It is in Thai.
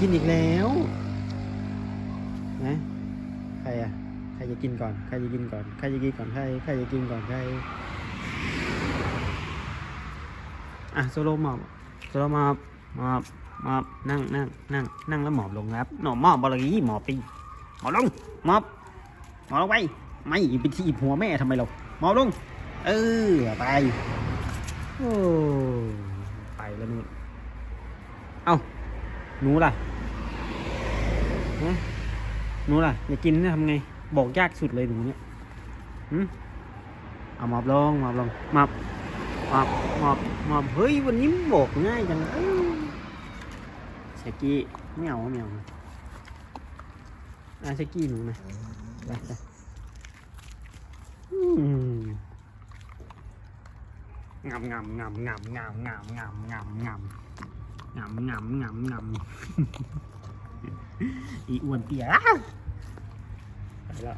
กินอีกแล้วนะใครอะใครจะกินก่อนใครจะกินก่อนใครจะกินก่อนใครใครจะกินก่อนใครอะโซโลหมอบโซโลหมอบหมอบหมอบนั่งนั่งนั่งนั่งแล้วหมอบลงครับหนอหมอบบอลกี้หมอบปีหมอบลงหมอบหมอบลงไปไม่ไปที่หัวแม่ทำไมเราหมอบลงเออไปโอ้ไปแล้วนู่นเอ้า หนูล่ะหนูล่ะอยากกินเนี่ยทำไง บอกยากสุดเลยหนูเนี่ยหืมเอาหมอบลองหมอบลองหมอบหมอบหมอบหมอบเฮ้ยวันนี้บอกง่ายจังเชกี้ไม่เอาไม่เอาอะเชกี้หนูนะไปไปอืมงำงำงำงำงำงำงำงำงำ งำงำงำงำอีอ้วนเปียแล้ว